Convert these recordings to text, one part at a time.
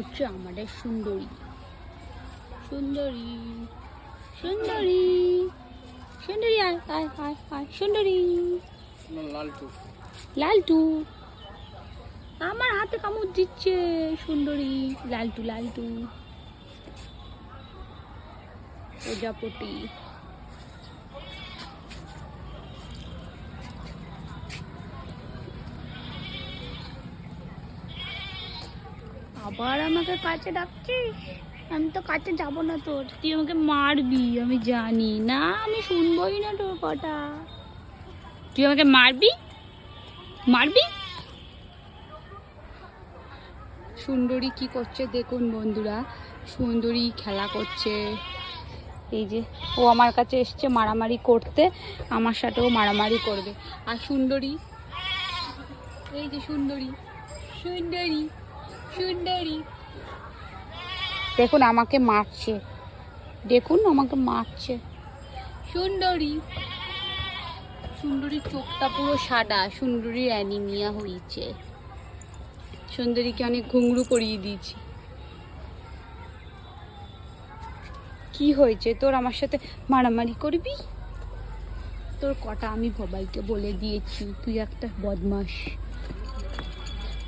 হচ্ছে আমাদের সুন্দরী। সুন্দরী সুন্দরী সুন্দরী আয় আয় আয় আয় সুন্দরী। লালটু। লালটু আমার হাতে কামড় দিচ্ছে সুন্দরী লালটু লালটু। প্রজাপতি। আবার আমাকে কাছে ডাকছিস? আমি তো কাছে যাব না তোর। তুই আমাকে মারবি, আমি জানি। না, আমি শুনবই না তোর কথা। তুই আমাকে মারবি? মারবি? সুন্দরী কি করছে দেখুন বন্ধুরা। সুন্দরী খেলা করছে। এই যে, ও আমার কাছে এসছে মারামারি করতে। আমার সাথেও মারামারি করবে। আর সুন্দরী? এই যে সুন্দরী। সুন্দরী। সুন্দরী। দেখুন আমাকে মারছে। দেখুন আমাকে মারছে। সুন্দরী। সুন্দরীর চোখটা পুরো সাদা সুন্দরীর অ্যানিমিয়া হয়েছে। সুন্দরীকে অনেক ঘুঙরু করিয়ে দিয়েছি। কি হয়েছে? তোর আমার সাথে মারামারি করবি? তোর কটা আমি সবাইকে বলে দিয়েছি তুই একটা বদমাস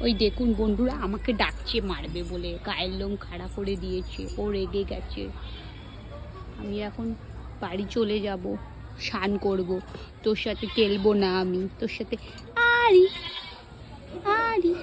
ওই দেখুন বন্ধুরা, আমাকে ডাকছে, মারবে বলে। গায়ের লোম খাড়া করে দিয়েছে, ও রেগে গেছে। আমি এখন বাড়ি চলে যাব, স্নান করব। তোর সাথে খেলব না আমি, তোর সাথে আরি আরি।